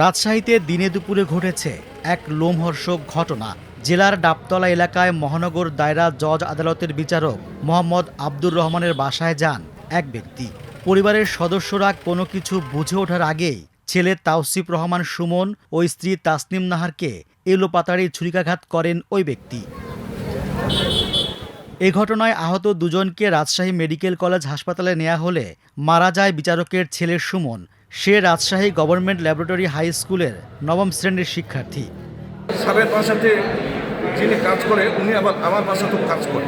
রাজশাহীতে দিনে দুপুরে ঘটেছে এক লোমহর্ষক ঘটনা। জেলার ডাবতলা এলাকায় মহানগর দায়রা জজ আদালতের বিচারক মোহাম্মদ আব্দুর রহমানের বাসায় যান এক ব্যক্তি। পরিবারের সদস্যরা কোনো কিছু বুঝে ওঠার আগেই ছেলে তাওসিফ রহমান সুমন ও স্ত্রী তাসনিম নাহারকে এলোপাতাড়ি ছুরিকাঘাত করেন ওই ব্যক্তি। এ ঘটনায় আহত দুজনকে রাজশাহী মেডিকেল কলেজ হাসপাতালে নেওয়া হলে মারা যায় বিচারকের ছেলে সুমন। সে রাজশাহী গভর্নমেন্ট ল্যাবরেটরি হাই স্কুলের নবম শ্রেণির শিক্ষার্থী। স্যারের বাসাতে যিনি কাজ করে, উনি আবার আমার বাসাতেও কাজ করে।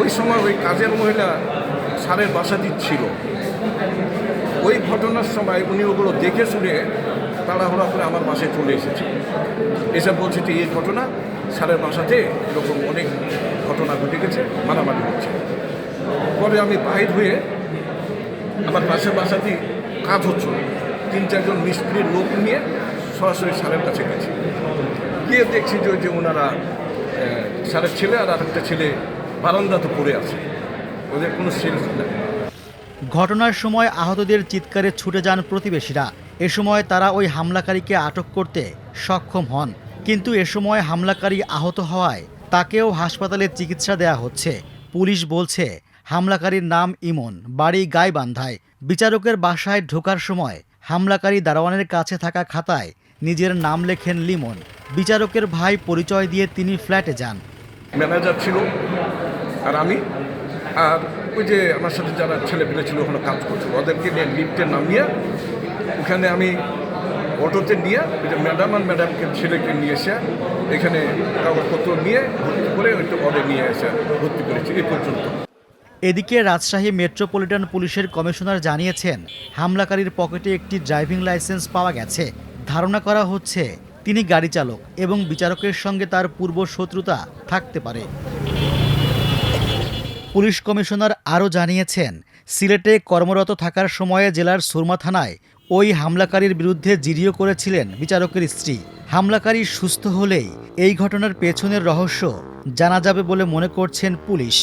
ওই সময় ওই কাজের মহিলা স্যারের বাসাতেই ছিল। ওই ঘটনার সময় উনি ওগুলো দেখে শুনে তাড়াহুড়া করে আমার বাসায় চলে এসেছে। এসে বলছে যে, এই ঘটনা, স্যারের বাসাতে এরকম অনেক ঘটনা ঘটে গেছে, মারামারি হচ্ছে। পরে আমি বাহির হয়ে আমার পাশের বাসাতেই কাজ হচ্ছিল তিন চারজন মিস্ত্রির লোক নিয়ে সরাসরি স্যারের কাছে গেছি। গিয়ে দেখছি যে যে ওনারা স্যারের ছেলে আর আরেকটা ছেলে বারান্দাতে পড়ে আছে। ওদের কোনো সেলস নেই। ঘটনার সময় আহতদের চিৎকারে ছুটে যান প্রতিবেশীরা। এ সময় তারা ওই হামলাকারীকে আটক করতে সক্ষম হন। কিন্তু এ সময় হামলাকারী আহত হওয়ায় তাকেও হাসপাতালে চিকিৎসা দেয়া হচ্ছে। পুলিশ বলছে হামলাকারীর নাম ইমন, বাড়ি গাইবান্ধায়। বিচারকের বাসায় ঢোকার সময় হামলাকারী দারোয়ানের কাছে থাকা খাতায় নিজের নাম লেখেন লিমন। বিচারকের ভাই পরিচয় দিয়ে তিনি ফ্ল্যাটে যান। ম্যানেজার ছিল আর আমি। আর ওই যে আমার সাথে যারা ছেলেপেলে ছিল ওখানে কাজ করছিল, ওদেরকে নিয়ে লিফটে নামিয়ে ওখানে আমি অটোতে নিয়ে ওই যে ম্যাডাম আর ম্যাডামকে ছেলেকে নিয়ে এসে এখানে কাগজপত্র নিয়ে ভর্তি করে ওইটা অর্ডে নিয়ে এসে ভর্তি করেছি, এই পর্যন্ত। এদিকে রাজশাহী মেট্রোপলিটন পুলিশের কমিশনার জানিয়েছেন, হামলাকারীর পকেটে একটি ড্রাইভিং লাইসেন্স পাওয়া গেছে। ধারণা করা হচ্ছে, তিনি গাড়ি চালক এবং বিচারকের সঙ্গে তার পূর্ব শত্রুতা থাকতে পারে। পুলিশ কমিশনার আরও জানিয়েছেন, সিলেটে কর্মরত থাকার সময়ে জেলার সুরমা থানায় ওই হামলাকারীর বিরুদ্ধে জিরিও করেছিলেন বিচারকের স্ত্রী। হামলাকারী সুস্থ হলেই এই ঘটনার পেছনের রহস্য জানা যাবে বলে মনে করছেন পুলিশ।